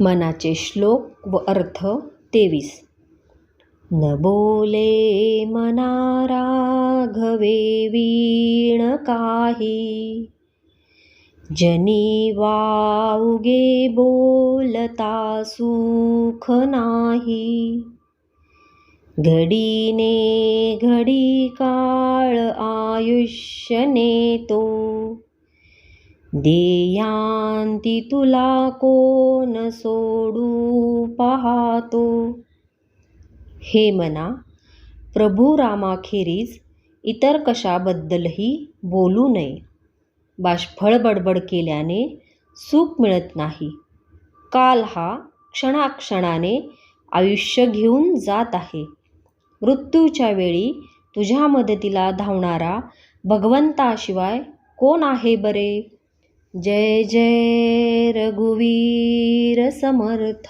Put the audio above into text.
मनाचे श्लोक व अर्थ तेवीस. न बोले मना राघवे वीण काही. जनी वाउगे बोलता सुख नाही. घडीने घडी काळ आयुष्य नेतो. देयांती तुला कोण सोडू पाहतो? हे मना प्रभू रामाखेरीज इतर कशाबद्दलही बोलू नये. बाष्फळ बडबड केल्याने सुख मिळत नाही. काल हा क्षणाक्षणाने आयुष्य घेऊन जात आहे. मृत्यूच्या वेळी तुझ्या मदतीला धावणारा भगवंताशिवाय कोण आहे बरे? जय जय रघुवीर समर्थ।